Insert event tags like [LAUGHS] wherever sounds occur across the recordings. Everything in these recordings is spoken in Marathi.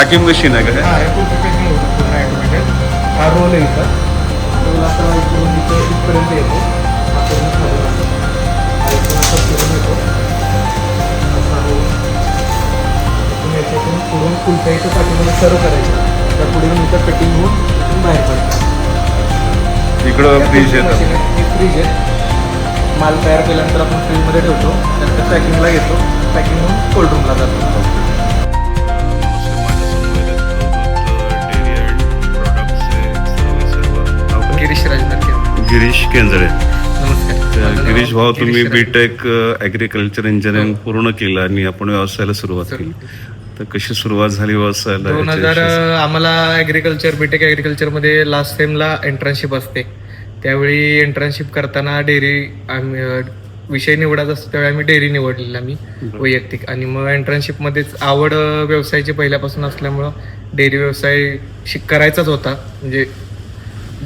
पॅकिंग मशीन आहे. का हे? कुल्फी पॅकिंग होतं पूर्ण ॲटोमॅटिक रोल आहे इथं. रोल असा इकडून इथे इथपर्यंत येतो. हा पूर्ण खाली जातो. हा इथून असा फिरून येतो. असा रोल इथून याच्यातून पुढून कुल्फ्या इथं पाठीमध्ये सर्व करायचं. त्या पुढे इथं कटिंग होऊन इथून बाहेर पडतं. इकडं फ्रीज येतात हे फ्रीज आहे. माल तयार केल्यानंतर आपण फ्रीजमध्ये ठेवतो. त्यानंतर पॅकिंगला घेतो. पॅकिंग होऊन कोल्ड रूमला जातो. गिरीश राजनाथ गिरीश केंजळे नमस्कार. गिरीश भाऊ तुम्ही राज- बीटेक ॲग्रिकल्चर इंजिनिअरिंग पूर्ण केलं आणि आपण व्यवसायाला सुरुवात केली. तर कशी सुरुवात झाली व्यवसायाला? दोन हजार याच्याविषयी? आम्हाला ॲग्रिकल्चर बीटेक ॲग्रिकल्चरमध्ये लास्ट सेमला एंट्रन्शिप असते. त्यावेळी एंट्रन्शिप करताना डेअरी आम्ही अ, विषय निवडायचा असतो त्यावेळी आम्ही डेअरी निवडलेला मी वैयक्तिक. आणि मग एंट्रन्शिप मध्येच आवड अ, व्यवसायाची पहिल्यापासून असल्यामुळं डेअरी व्यवसाय शिक करायचाच होता. म्हणजे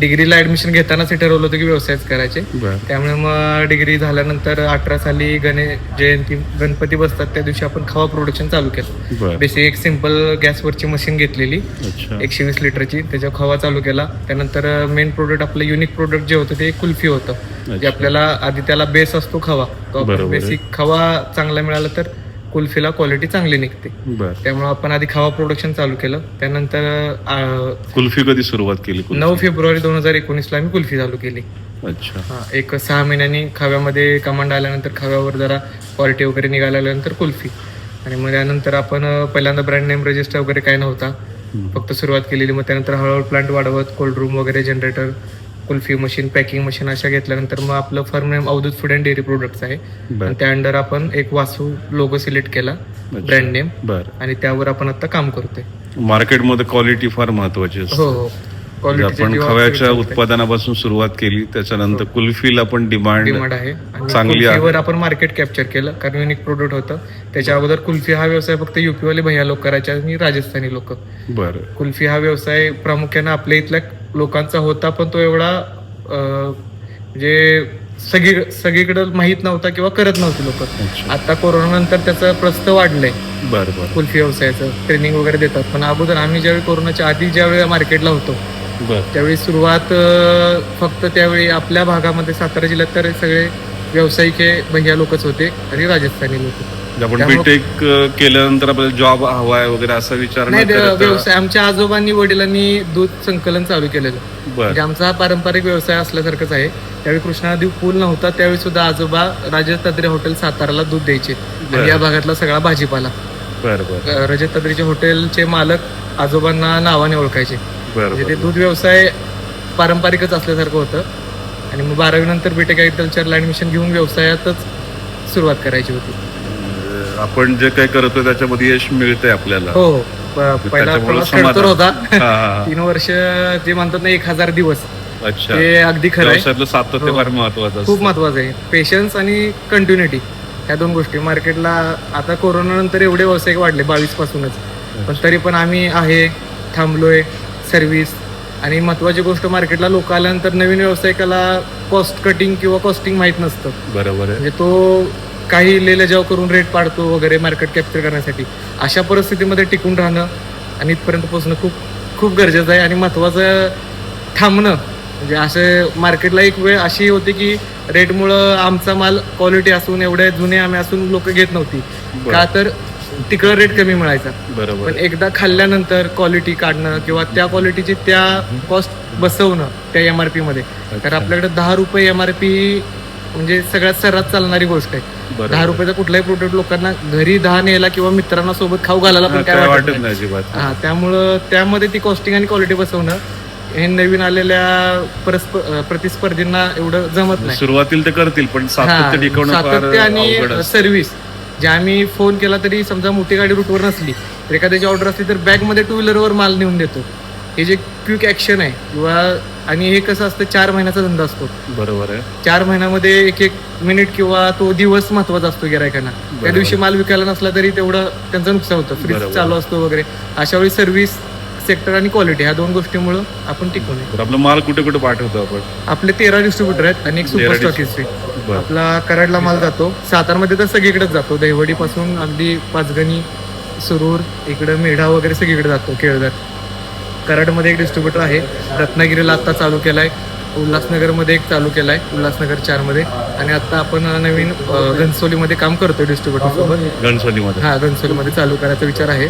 डिग्रीला ऍडमिशन घेतानाच हे ठरवलं होतं की व्यवसायच करायचे. बरं. त्यामुळे मग डिग्री झाल्यानंतर अठरा साली गणेश जयंती गणपती बसतात. त्या दिवशी आपण खवा प्रोडक्शन चालू केलं. बरं. बेसिक एक सिंपल गॅसवरची मशीन घेतलेली. अच्छा. एकशे वीस लिटरची. त्याच्यावर खवा चालू केला. त्यानंतर मेन प्रोडक्ट आपलं युनिक प्रोडक्ट जे होतं ते कुल्फी होतं. जे आपल्याला आधी त्याला बेस असतो खवा. तो आपण बरोबर आहे. बेसिक खवा चांगला मिळाला तर कुल्फीला क्वालिटी चांगली निघते. बर. त्यामुळे आपण आधी खवा प्रोडक्शन चालू केलं. त्यानंतर अं, कुल्फी कधी सुरुवात केली कुल्फी? नऊ फेब्रुवारी दोन हजार एकोणीसला आम्ही कुल्फी चालू केली. अच्छा. हा एक सहा महिन्यांनी खव्यामध्ये कमांड आल्यानंतर खव्यावर जरा क्वालिटी वगैरे निघायला लागल्यानंतर कुल्फी. आणि मग त्यानंतर आपण अं, पहिल्यांदा ब्रँड नेम रजिस्टर वगैरे काय नव्हता. फक्त सुरुवात केलेली. मग त्यानंतर हळूहळू प्लांट वाढवत कोल्ड रूम वगैरे generator kulfi machine packing machine अशा घेतल्यानंतर मग आपलं firm name Avadhoot food and dairy products आहे. आणि त्या अंडर आपण एक वासू लोगो सिलेक्ट केला ब्रँड नेम बर. आणि त्यावर आपण आता काम करतोय. मार्केटमध्ये क्वालिटी फार महत्वाची असते. हो हो. क्वालिटी आपण खव्याच्या उत्पादनापासून सुरुवात केली त्याच्यानंतर कुल्फीला पण डिमांड डिमांड आहे. चांगली आहे. आपण मार्केट कॅप्चर केलं कारण युनिक प्रोडक्ट होतं. त्याच्या अगोदर कुल्फी हा व्यवसाय फक्त युपी वाले भैया लोक करायचे आणि राजस्थानी लोक. बर. कुल्फी हा व्यवसाय प्रामुख्याने आपल्या इथल्या लोकांचा होता पण तो एवढा म्हणजे सगळी सगळीकडे माहीत नव्हता किंवा करत नव्हते लोक. आता कोरोना नंतर त्याचं प्रस्त वाढलंय. बर बर. कुल्फी व्यवसायाचं ट्रेनिंग वगैरे देतात. पण अगोदर आम्ही ज्यावेळी कोरोनाच्या आधी ज्यावेळी मार्केटला होतो बर. त्यावेळी सुरुवात फक्त त्यावेळी आपल्या भागामध्ये सातारा जिल्ह्यात तर सगळे व्यावसायिक हे भैया लोकच होते आणि राजस्थानी लोक. आपण त्यामुळं- बीटेक केल्यानंतर आपल्याला जॉब हवाय वगैरे असा विचार नाही करत व्यवसाय आमच्या आजोबांनी वडिलांनी दूध संकलन चालू केलेलं. बर. म्हणजे आमचा हा पारंपरिक व्यवसाय असल्यासारखंच आहे. त्यावेळी कृष्णानदी पूल नव्हता त्यावेळी सुद्धा आजोबा तद्रे हॉटेल साताराला दूध द्यायचे. आणि या भागातला सगळा भाजीपाला. बर बर. अ, रजत तद्रेचे हॉटेलचे मालक आजोबांना नावाने ओळखायचे. बर म्हणजे बर. ते दूध व्यवसाय पारंपरिकच असल्यासारखं होतं. आणि मग बारावी नंतर बीटेक ॲग्रिकल्चरला ऍडमिशन घेऊन व्यवसायातच सुरुवात करायची होती. आपण जे काही करतो त्याच्यामध्ये यश मिळतंय आपल्याला. हो हो प- पहिला त्याच्यामुळे प्रवास समाधान. खडतर होता. हा, हा, हा. [LAUGHS] तीन वर्ष जे म्हणतात ना एक हजार दिवस. अच्छा. ते अगदी खरं आहे. व्यवसायातलं सातत्य हो. फार महत्वाचं असतं. खूप महत्वाचं आहे. पेशन्स आणि कंटिन्युटी ह्या दोन गोष्टी. मार्केटला आता कोरोना नंतर एवढे व्यावसायिक वाढले बावीस पासूनच. पण तरी पण आम्ही आहे थांबलोय सर्व्हिस आणि महत्वाची गोष्ट मार्केटला लोक आल्यानंतर नवीन व्यावसायिकाला कॉस्ट कटिंग किंवा कॉस्टिंग माहीत नसतं. बरोबर आहे. म्हणजे तो काही लेले जाव करून रेट पाडतो वगैरे मार्केट कॅप्चर करण्यासाठी अशा परिस्थितीमध्ये टिकून राहणं आणि इथपर्यंत पोहोचणं खूप खूप गरजेचं आहे आणि महत्वाचं थांबणं. म्हणजे असं मार्केटला एक वेळ अशी होती की रेटमुळं आमचा माल क्वालिटी असून एवढे जुने आम्ही असून लोक घेत नव्हती. का तर तिकडं रेट कमी मिळायचा. बरोबर. पण एकदा खाल्ल्यानंतर क्वालिटी काढणं किंवा त्या क्वालिटीची त्या कॉस्ट बसवणं त्या एम आर पी मध्ये. तर आपल्याकडे दहा रुपये एम आर पी म्हणजे सगळ्यात सर्रात चालणारी गोष्ट आहे. दहा रुपयाचा कुठलाही प्रोडक्ट लोकांना घरी दहा न्यायला किंवा मित्रांना सोबत खाऊ घालायला पण काय वाटत नाही. हा त्यामुळं त्यामध्ये ती कॉस्टिंग आणि क्वालिटी बसवणं हे नवीन आलेल्या प्रतिस्पर्धींना एवढं जमत नाही. सुरुवातीला ते करतील पण सातत्य आणि. सर्व्हिस जे आम्ही फोन केला तरी समजा मोठी गाडी रूटवर नसली तर एखाद्याची ऑर्डर असली तर बॅगमध्ये टू व्हीलरवर माल नेऊन देतो. हे जे क्विक ऍक्शन आहे किंवा आणि हे कसं असतं चार महिन्याचा धंदा असतो. बरोबर आहे. चार महिन्यामध्ये एक एक मिनिट किंवा तो दिवस महत्त्वाचा असतो गिरायकांना. त्या दिवशी माल विकायला नसला तरी तेवढं त्यांचं नुकसान होतं. फ्रीज. चालू असतो वगैरे. अशा वेळी सर्व्हिस सेक्टर आणि क्वालिटी ह्या दोन गोष्टीमुळं आपण टिकून आहे. आपला माल कुठे कुठे पाठवतो आपण? आपले तेरा डिस्ट्रीब्युटर आहेत आणि एक सुपर स्टॉकिस्ट. आपला कराडला माल जातो. सातारमध्ये तर सगळीकडेच जातो. दहिवडी पासून अगदी पाचगणी सुरूर इकडं मेढा वगैरे सगळीकडे जातो केळझर. कराडमध्ये एक डिस्ट्रीब्युटर आहे. रत्नागिरीला आत्ता चालू केलाय. उल्हासनगरमध्ये एक चालू केलाय. उल्हासनगर चारमध्ये. आणि आता आपण नवीन अ, घनसोलीमध्ये काम करतोय डिस्ट्रीब्युटर सोबत. गणसोलीमध्ये हा घनसोलीमध्ये चालू करायचा विचार आहे.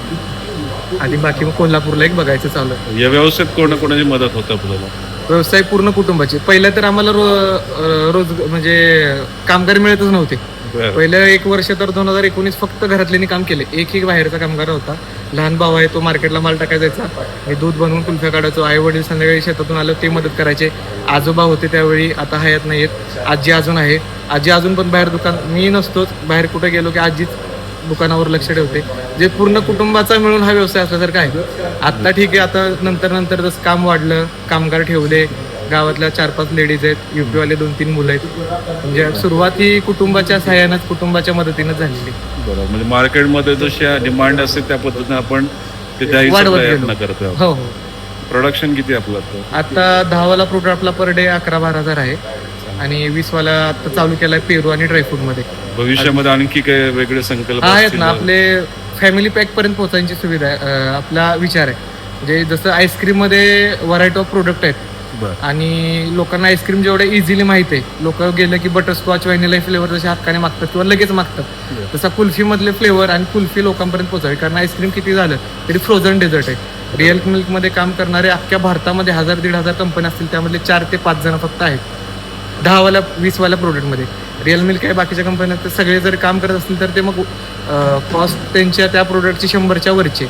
आणि बाकी मग कोल्हापूरला एक बघायचं चालू आहे. या व्यवसायात कोणा कोणाची मदत होतं आपल्याला? व्यवसाय पूर्ण कुटुंबाची. पहिल्या तर आम्हाला रो अ, रोज म्हणजे कामगार मिळतच नव्हते. बरं. पहिलं एक वर्ष तर दोन हजार एकोणीस फक्त घरातल्यांनी काम केले. एक एक बाहेरचा कामगार होता. लहान भाऊ आहे तो मार्केटला माल टाकायचा जायचा हे दूध बनवून कुल्फ्या काढायचो आई वडील संध्याकाळी शेतातून आलं ते मदत करायचे. आजोबा होते त्यावेळी आता हयात नाहीत आजी अजून आहे. आजी अजून पण बाहेर दुकान मी नसतोच बाहेर कुठे गेलो की आजीच दुकानावर लक्ष ठेवते. जे पूर्ण कुटुंबाचा मिळून हा व्यवसाय असल्यासारखा आहे. आत्ता ठीक आहे आता नंतर नंतर जसं काम वाढलं कामगार ठेवले गावातल्या चार पाच लेडीज आहेत युपीवाले दोन तीन मुलं आहेत. म्हणजे सुरुवात ही कुटुंबाच्या सहाय्यानंच कुटुंबाच्या मदतीनं झालेली. बरोबर म्हणजे मार्केटमध्ये जशी डिमांड असते त्या पद्धतीने आपण ते द्यायचा वाढवत प्रयत्न गेलो. करतो हो हो प्रोडक्शन किती आपलं आता? आता दहावाला प्रोडक्ट आपला पर डे अकरा बारा हजार आहे आणि वीसवाला आता चालू केलाय पेरू आणि ड्रायफ्रूटमध्ये भविष्यामध्ये आणखी काय वेगळे संकल्प आहेत असतील? ना आपले फॅमिली पॅक पर्यंत पोहोचायची सुविधा आहे अं, आपला विचार आहे म्हणजे जसं आईस्क्रीममध्ये व्हरायटी ऑफ प्रोडक्ट आहेत. आणि लोकांना आईस्क्रीम जेवढे इझिली माहीत आहे लोक गेलं की बटरस्कॉच व्हॅनिला फ्लेवर जसे हक्काने मागतात किंवा लगेच मागतात. तसा कुल्फी मधले फ्लेवर आणि कुल्फी लोकांपर्यंत पोहोचावी. कारण आईस्क्रीम किती झालं तरी फ्रोझन डेझर्ट आहे. रिअल मिल्कमध्ये काम करणारे अख्ख्या भारतामध्ये हजार दीड हजार कंपनी असतील त्यामधले चार ते पाच जण फक्त आहेत. दहावाल्या वीसवाल्या प्रोडक्टमध्ये रिअल मिल्क आहे बाकीच्या कंपन्या तर सगळे जर काम करत असतील तर ते मग कॉस्ट त्यांच्या त्या प्रोडक्टची शंभरच्या वरचे.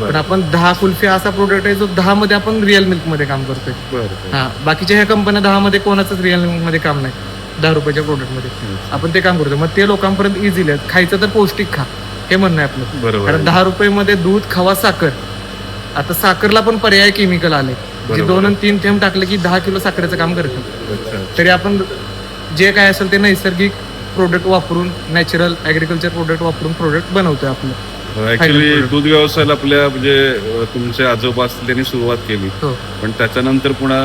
पण आपण दहा कुल्फी असा प्रोडक्ट आहे जो दहा मध्ये आपण रिअल मिल्कमध्ये काम करतोय. हा बाकीच्या ह्या कंपन्या दहा मध्ये कोणाचंच रिअल मिल्कमध्ये काम नाही. दहा रुपयाच्या प्रोडक्टमध्ये. आपण ते काम करतो मग ते लोकांपर्यंत इझिली आहे खायचं तर पौष्टिक खा. हे म्हणणं आहे आपलं. बरोबर कारण दहा रुपये मध्ये दूध खवा साखर. आता साखरला पण पर्याय केमिकल आले. जे दोन आणि तीन थेंब टाकले की दहा किलो साखरेचं काम करतं. तरी आपण जे काय असेल ते नैसर्गिक प्रोडक्ट वापरून नॅचरल ॲग्रिकल्चर प्रोडक्ट वापरून प्रोडक्ट बनवतोय आपलं. ऍक्च्युली दूध व्यवसायाला आपल्या म्हणजे तुमचे आजोबा त्यांनी सुरुवात केली. हो. पण त्याच्यानंतर पुन्हा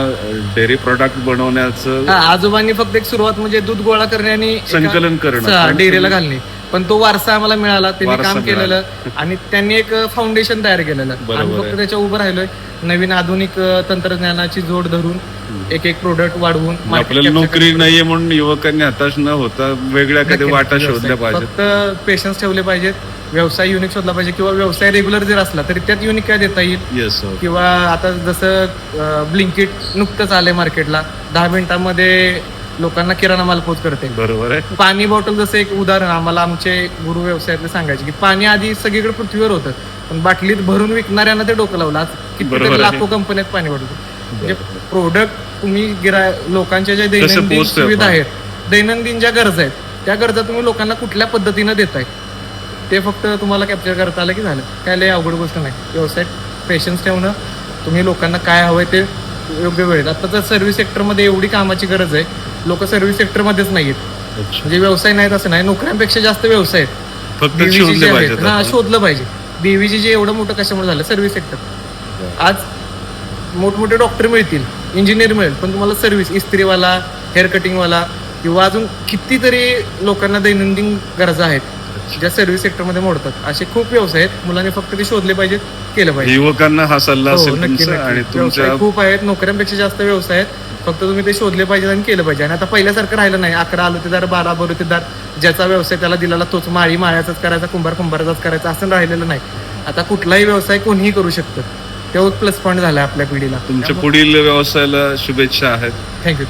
डेअरी प्रोडक्ट बनवण्याचं हा आजोबांनी फक्त एक सुरुवात म्हणजे दूध गोळा करणे आणि एका- संकलन करणं. हा, डेअरीला घालणे. पण तो वारसा आम्हाला मिळाला त्यांनी वारसा काम केलेलं [LAUGHS] आणि त्यांनी एक फाउंडेशन तयार केलेलं. बरोबर आम्ही फक्त त्याच्या उभं राहिलोय. नवीन आधुनिक अ, तंत्रज्ञानाची जोड धरून एक एक प्रोडक्ट वाढवून market आपल्याला capture नोकरी नाहीये म्हणून युवकांनी हताश न होता वेगळ्या नक्की, वाटा नक्की शोधल्या. पाहिजेत. फक्त पेशन्स ठेवले पाहिजेत. व्यवसाय युनिक शोधला पाहिजे किंवा व्यवसाय रेग्युलर जर असला तरी त्यात युनिक काय देता येईल? येस किंवा आता जसं ब्लिंकिट नुकतंच आले मार्केटला दहा मिनिटांमध्ये लोकांना किराणा माल पोच करते. बरोबर आहे. पाणी बॉटल जसं एक उदाहरण आम्हाला आमचे गुरु व्यवसायातले सांगायचे की पाणी आधी सगळीकडे पृथ्वीवर होतं. पण बाटलीत भरून विकणाऱ्यांना ते डोकं लावलं. आज बरोबर किती आहे. लाखो कंपन्यात पाणी वाढवतो म्हणजे प्रोडक्ट तुम्ही गिरा लोकांच्या ज्या दैनंदिन पोहोचतोय सुविधा आपण? आहेत दैनंदिन ज्या गरजा आहेत त्या गरजा तुम्ही लोकांना कुठल्या पद्धतीनं देताय? ते फक्त तुम्हाला कॅप्चर करता आलं की झालं. काय लय अवघड गोष्ट नाही. व्यवसाय पेशन्स ठेवणं तुम्ही लोकांना काय हवंय ते योग्य वेळेत. आता तर सर्व्हिस सेक्टरमध्ये एवढी कामाची गरज आहे लोक सर्व्हिस सेक्टरमध्येच नाहीत. म्हणजे व्यवसाय नाहीत असं नाही नोकऱ्यांपेक्षा जास्त व्यवसाय आहेत. फक्त हा. शोधलं पाहिजे. बीव्हीजी जे एवढं मोठं कशामुळे झालं? सर्व्हिस सेक्टर आज मोठमोठे डॉक्टर मिळतील इंजिनियर मिळेल पण तुम्हाला सर्व्हिस इस्त्रीवाला हेअर कटिंगवाला किंवा अजून कितीतरी लोकांना दैनंदिन गरजा आहेत. ज्या सर्व्हिस सेक्टरमध्ये मोडतात. असे खूप व्यवसाय आहेत. मुलांनी फक्त ते शोधले पाहिजेत केलं पाहिजे युवकांना हा सल्ला हो, असेल नक्की, तुमचा आणि. तुमच्या खूप आहेत. नोकऱ्यांपेक्षा जास्त व्यवसाय आहेत. फक्त तुम्ही ते शोधले पाहिजे आणि केलं पाहिजे. आणि आता पहिल्यासारखं राहिलं नाही. अकरा आलोतेदार बारा बरोतेदार ज्याचा व्यवसाय त्याला दिलेला तोच माळी माळ्याचाच करायचा कुंभार कुंभाराचाच करायचा असं राहिलेलं नाही. आता कुठलाही व्यवसाय कोणीही करू शकतं. तेव्हा प्लस पॉईंट झाला आपल्या पिढीला. तुमच्या पुढील व्यवसायाला शुभेच्छा आहेत. थँक्यू